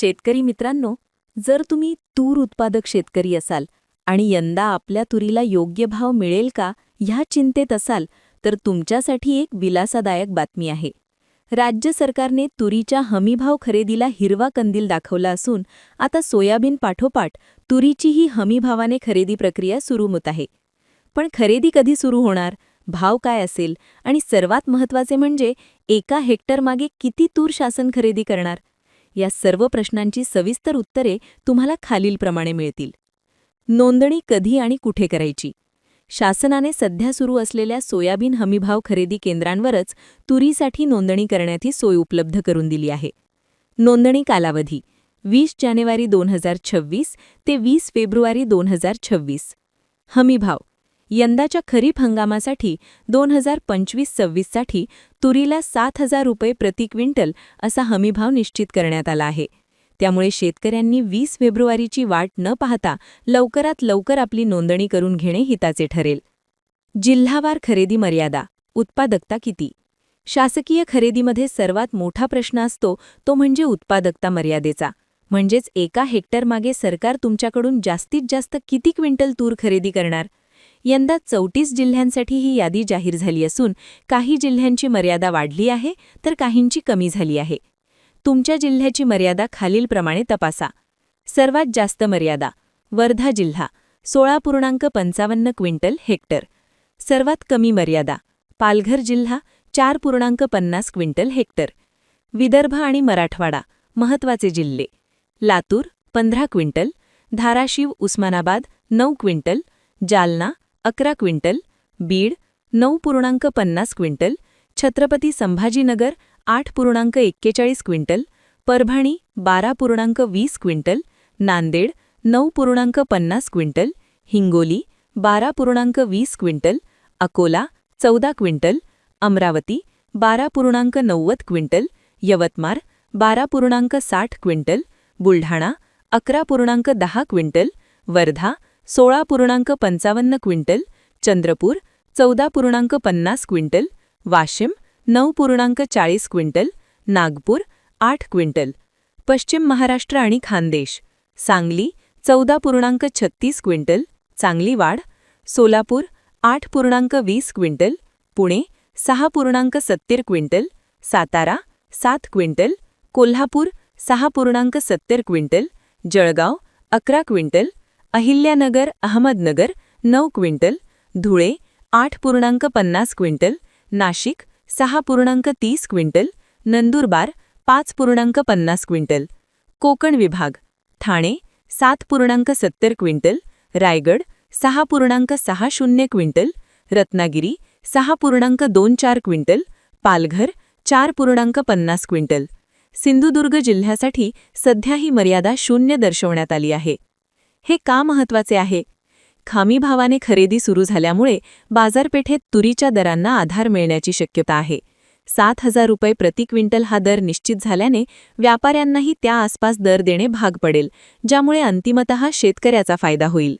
शेतकरी मित्रांनो जर तुम्ही तूर उत्पादक शेतकरी असाल आणि यंदा आपल्या तुरीला योग्य भाव मिळेल का ह्या चिंतेत असाल तर तुमच्यासाठी एक विलासादायक बातमी आहे. राज्य सरकारने तुरीच्या हमीभाव खरेदीला हिरवा कंदील दाखवला असून आता सोयाबीन पाठोपाठ तुरीचीही हमीभावाने खरेदी प्रक्रिया सुरू होत आहे. पण खरेदी कधी सुरू होणार? भाव काय असेल? आणि सर्वात महत्त्वाचे म्हणजे एका हेक्टरमागे किती तूर शासन खरेदी करणार? या सर्व प्रश्नांची सविस्तर उत्तरे तुम्हाला खालीलप्रमाणे मिळतील. नोंदणी कधी आणि कुठे करायची? शासनाने सध्या सुरू असलेल्या सोयाबीन हमीभाव खरेदी केंद्रांवरच तुरीसाठी नोंदणी करण्याची सोय उपलब्ध करून दिली आहे. नोंदणी कालावधी वीस जानेवारी दोन हजार छव्वीस ते वीस फेब्रुवारी दोन हजार छव्वीस. हमीभाव यंदाच्या खरीप हंगामासाठी दोन हजार पंचवीस सव्वीससाठी तुरीला सात हजार रुपये प्रति क्विंटल असा हमीभाव निश्चित करण्यात आला आहे. त्यामुळे शेतकऱ्यांनी वीस फेब्रुवारीची वाट न पाहता लवकरात लवकर आपली नोंदणी करून घेणे हिताचे ठरेल. जिल्हावार खरेदी मर्यादा उत्पादकता किती? शासकीय खरेदीमध्ये सर्वात मोठा प्रश्न असतो तो म्हणजे उत्पादकता मर्यादेचा. म्हणजेच एका हेक्टरमागे सरकार तुमच्याकडून जास्तीत जास्त किती क्विंटल तूर खरेदी करणार? यंदा चौतीस जिल्ह्यांसाठी ही यादी जाहीर झाली असून काही जिल्ह्यांची मर्यादा वाढली आहे तर काहींची कमी झाली आहे. तुमच्या जिल्ह्याची मर्यादा खालीलप्रमाणे तपासा. सर्वात जास्त मर्यादा वर्धा जिल्हा सोळा पूर्णांक पंचावन्न क्विंटल हेक्टर. सर्वात कमी मर्यादा पालघर जिल्हा चार पूर्णांक पन्नास क्विंटल हेक्टर. विदर्भ आणि मराठवाडा महत्त्वाचे जिल्हे. लातूर पंधरा क्विंटल धाराशिव उस्मानाबाद नऊ क्विंटल जालना अकरा क्विंटल बीड नऊ पूर्णांक पन्नास क्विंटल छत्रपती संभाजीनगर आठ पूर्णांक एक्केचाळीस क्विंटल परभणी बारा पूर्णांक वीस क्विंटल नांदेड नऊ पूर्णांक पन्नास क्विंटल हिंगोली बारा पूर्णांक वीस क्विंटल अकोला चौदा क्विंटल अमरावती बारा पूर्णांक नव्वद क्विंटल यवतमाळ बारा पूर्णांक साठ क्विंटल बुलढाणा अकरा पूर्णांक दहा क्विंटल वर्धा सोळा पूर्णांक पंचावन्न क्विंटल चंद्रपूर चौदा पूर्णांक पन्नास क्विंटल वाशिम नऊ पूर्णांक चाळीस क्विंटल नागपूर आठ क्विंटल. पश्चिम महाराष्ट्र आणि खानदेश. सांगली चौदा पूर्णांक छत्तीस क्विंटल चांगली वाढ सोलापूर आठ पूर्णांक वीस क्विंटल पुणे सहा पूर्णांक सत्तर क्विंटल सातारा सात क्विंटल कोल्हापूर सहा पूर्णांक सत्तर क्विंटल जळगाव अकरा क्विंटल अहिल्यानगर अहमदनगर नऊ क्विंटल धुळे आठ पूर्णांक पन्नास क्विंटल नाशिक सहा पूर्णांक तीस क्विंटल नंदुरबार पाच पूर्णांक पन्नास क्विंटल. कोकण विभाग ठाणे सात पूर्णांक सत्तर क्विंटल रायगड सहा पूर्णांक सहा शून्य क्विंटल रत्नागिरी सहा पूर्णांक दोन चार क्विंटल पालघर चार पूर्णांक पन्नास क्विंटल. सिंधुदुर्ग जिल्ह्यासाठी सध्या ही मर्यादा शून्य दर्शवण्यात आली आहे. हे का महत्त्वाचे आहे? खामी भावाने खरेदी सुरू झाल्यामुळे बाजारपेठेत तुरीच्या दरांना आधार मिळण्याची शक्यता आहे. सात हजार रुपये प्रति क्विंटल हा दर निश्चित झाल्याने व्यापाऱ्यांनाही त्या आसपास दर देणे भाग पडेल ज्यामुळे अंतिमतः शेतकऱ्याचा फायदा होईल.